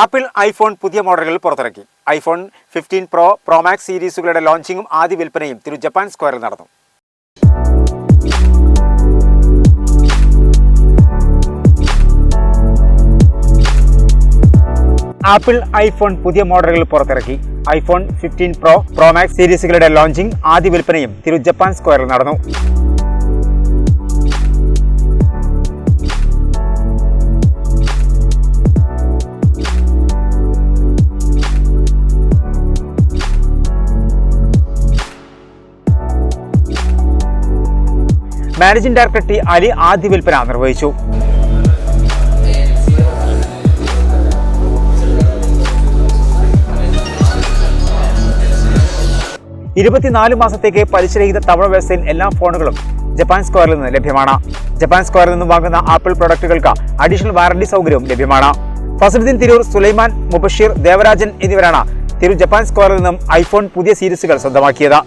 Apple iPhone പുതിയ മോഡലുകൾ പുറത്തിറക്കി. IPhone fifteen pro pro max സീരീസുകളുടെ ലോഞ്ചിങ്ങും ആദ്യ വിൽപ്പനയും തിരു ജപ്പാൻ സ്ക്വയറിൽ നടന്നു. ആപ്പിൾ ഐഫോൺ പുതിയ മോഡലുകൾ പുറത്തിറക്കി. IPhone fifteen pro pro max സീരീസുകളുടെ launching ആദ്യ വിൽപ്പനയും തിരു ജപ്പാൻ സ്ക്വയറിൽ നടന്നു. മാനേജിംഗ് ഡയറക്ടർ ടി അലി ആദ്യ വിൽപ്പന നിർവഹിച്ചു. ഇരുപത്തിനാല് മാസത്തേക്ക് പലിശരഹിത തവണ വ്യവസ്ഥയിൽ എല്ലാ ഫോണുകളും ജപ്പാൻ സ്ക്വയറിൽ നിന്ന് ലഭ്യമാണ്. ജപ്പാൻ സ്ക്വയറിൽ നിന്നും വാങ്ങുന്ന ആപ്പിൾ പ്രൊഡക്റ്റുകൾക്ക് അഡീഷണൽ വാറണ്ടി സൗകര്യവും ലഭ്യമാണ്. ഫസലുദ്ദീൻ തിരൂർ സുലൈമാൻ മുബഷീർ ദേവരാജൻ എന്നിവരാണ് തിരു ജപ്പാൻ സ്ക്വയറിൽ നിന്നും ഐഫോൺ പുതിയ സീരീസുകൾ സ്വന്തമാക്കിയത്.